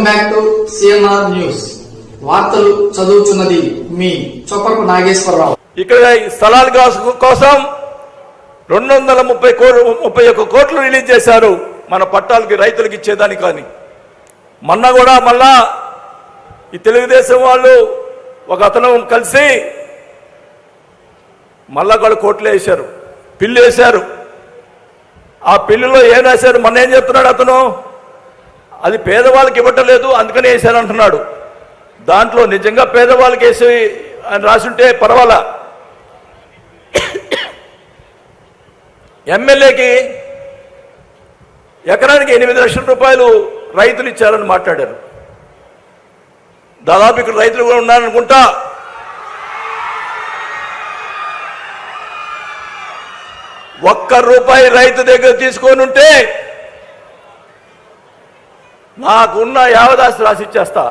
Welcome back to CNR news. వార్తలు చదువుతున్నది మీ చొప్పకు నాగేశ్వరరావు. ఇక్కడ స్థలాల కోసం రెండు వందల ముప్పై కోట్లు ముప్పై ఒక్క కోట్లు రిలీజ్ చేశారు మన పట్టాలకి రైతులకు ఇచ్చేదానికి కానీ. మొన్న కూడా మళ్ళా ఈ తెలుగుదేశం వాళ్ళు ఒక అతను కలిసి మళ్ళా కూడా కోట్లు వేశారు. పిల్లు వేశారు. ఆ పిల్లులో ఏం రాశారు? మొన్న ఏం చెప్తున్నాడు అతను? అది పేదవాళ్ళకి ఇవ్వటలేదు అందుకని వేశారు అంటున్నాడు. దాంట్లో నిజంగా పేదవాళ్ళకి వేసి అని రాసుంటే పర్వాలా? ఎమ్మెల్యేకి ఎకరానికి ఎనిమిది లక్షల రూపాయలు రైతులు ఇచ్చారని మాట్లాడారు. దాదాపు ఇక్కడ రైతులు కూడా ఉన్నారనుకుంటా. ఒక్క రూపాయి రైతు దగ్గర తీసుకొని ఉంటే నాకున్న యావదాసు రాసి ఇచ్చేస్తా.